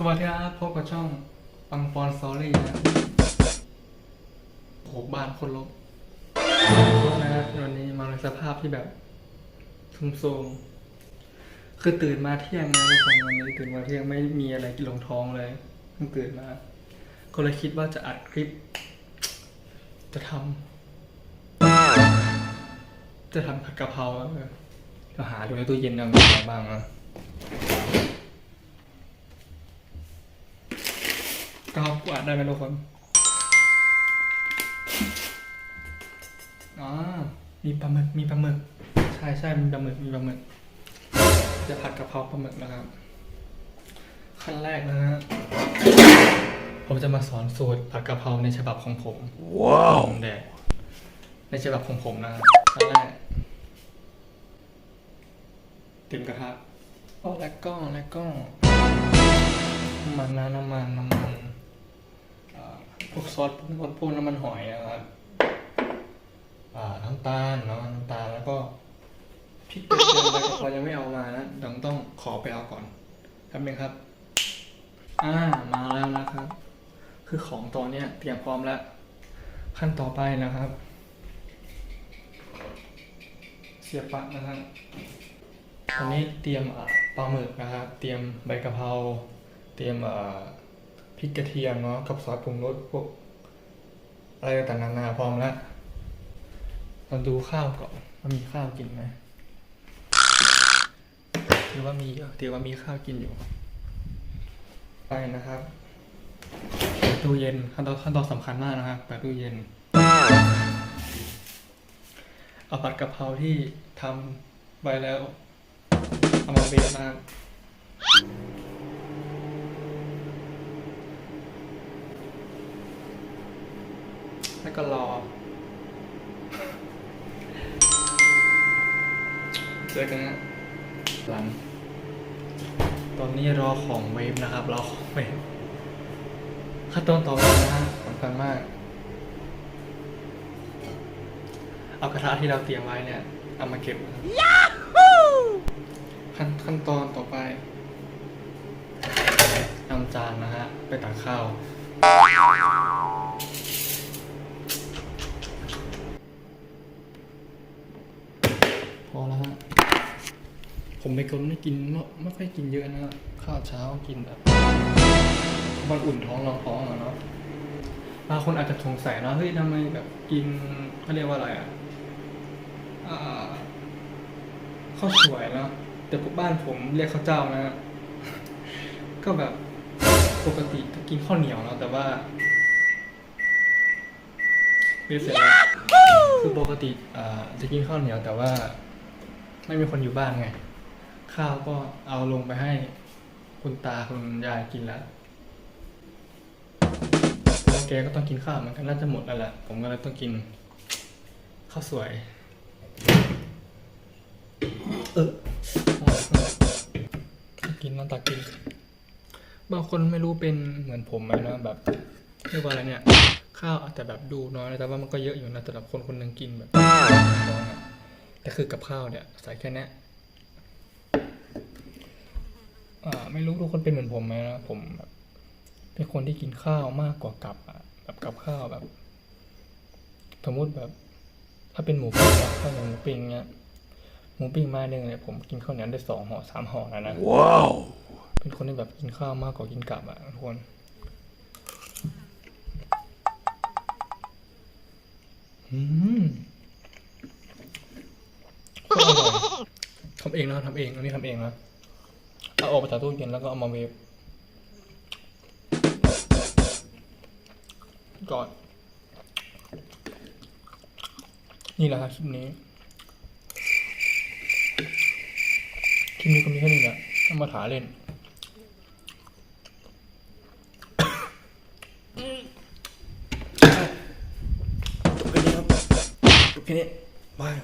สวัสดีครับพบกับช่องปังปอนซอรี่นะโหบ้านคนลบนะวันนี้มาในสภาพที่แบบทุมโทรมคือตื่นมาเที่ยงนะทุกคนวันนี้ตื่นมาเที่ยงไม่มีอะไรกินลงท้องเลยเพิ่งตื่นมา ก็เลยคิดว่าจะอัดคลิป จะทำจะทำผัดกะเพราอะเออก็หาดูในตู้เย็นนะมีอะไรบ้างนะ ก็กวาดได้ไหมทุกคนอ๋อมีปลาหมึก มีปลาหมึก ใช่ใช่มีปลาหมึก มีปลาหมึก จะผัดกะเพราปลาหมึกนะครับ ขั้นแรกนะฮะ ผมจะมาสอนสูตรผัดกะเพราในฉบับของผม ว้าวแดดในฉบับของผมนะครับขั้นแรกเตรียมกระทะอ๋อแล้วก็แล้วก็น้ำมันนะน้ำมันน้ำมันอ่า พวกซอสพวกน้ำพวกน้ำมันหอยนะครับอ่าน้ำตาลเนาะน้ำตาลแล้วก็พริกกระเทียมอะไรก็พอยังไม่เอามานะเดี๋ยวต้องขอไปเอาก่อนครับนึงครับ อ่ามาแล้วนะครับ คือของตอนเนี้ยเตรียมพร้อมแล้ว ขั้นต่อไปนะครับ เสียบปลั๊กนะครับตอนนี้เตรียมอ่าปลาหมึกนะครับ เตรียมใบกะเพราเตรียมเอ่อ พริกกระเทียมเนาะกับซอสปรุงรสพวกอะไรต่างๆนานาพร้อมแล้วเราดูข้าวก่อนว่ามีข้าวกินไหมถือว่ามีอยู่ถือว่ามีข้าวกินอยู่ ไปนะครับเปิดตู้เย็นขั้นตอนขั้นตอนสำคัญมากนะครับเปิดตู้เย็นเอาผัดกะเพราที่ทำไว้แล้ว เอามาเบรนะครับ แล้วก็รอ เจอกันนะหลัง ตอนนี้รอของเวฟนะครับ รอของเวฟขั้นตอนต่อไปนะฮะสำคัญมาก เอากระทะที่เราเตรียมไว้เนี่ย เอามาเก็บขั้นขั้นตอนต่อไปนำจานนะฮะ ไปตักข้าว อแล้วฮะ ผมเป็นคนไม่กินไม่ไม่ค่อยกินเยอะนะครับข้าวเช้ากินแบบมันอุ่นท้องรองท้องอะเนาะบางคนอาจจะสงสัยเนาะเฮ้ยทำไมแบบกินเขาเรียกว่าอะไรอะอ่าข้าวสวยเนาะแต่พวกบ้านผมเรียกข้าวเจ้านะ ก็แบบปกติจะกินข้าวเหนียวเนาะแต่ว่าเรียกเสร็จแล้วคือปกติอ่าจะกินข้าวเหนียวแต่ว่า ไม่มีคนอยู่บ้านไง ข้าวก็เอาลงไปให้คุณตาคุณยายกินแล้วแล้วแกก็ต้องกินข้าวเหมือนกันน่าจะหมดแล้วแหละผมก็เลยต้องกินข้าวสวย เออกินน้ำตากิน บางคนไม่รู้เป็นเหมือนผมไหมนะแบบเรียกว่าอะไรเนี่ย ข้าวอาจจะแบบดูน้อยนะแต่ว่ามันก็เยอะอยู่นะสำหรับคนคนหนึ่งกินแบบ แต่คือกับข้าวเนี่ยใส่แค่เนี้ยอ่าไม่รู้ทุกคนเป็นเหมือนผมไหมนะผมแบบเป็นคนที่กินข้าวมากกว่ากับอะแบบกับข้าวแบบสมมติแบบ ถ้าเป็นหมูปิ้งอะข้าวเหนียวหมูปิ้งเนี้ยหมูปิ้งมาหนึ่งเนี่ยผมกินข้าวเหนียวได้สองห่อสามห่อแล้วนะว้าวเป็นคนที่แบบกินข้าวมากกว่ากินกับอะทุกคนอืม โคตรอร่อยทำเองนะทำเอง อันนี้ทำเองนะเอาออกมาจากตู้เย็นแล้วก็เอามาเวฟก่อน นี่แหละครับคลิปนี้ คลิปนี้ก็มีแค่นี้แหละเอามาถาเล่นจบแค่นี้ครับจบแค่นี้บาย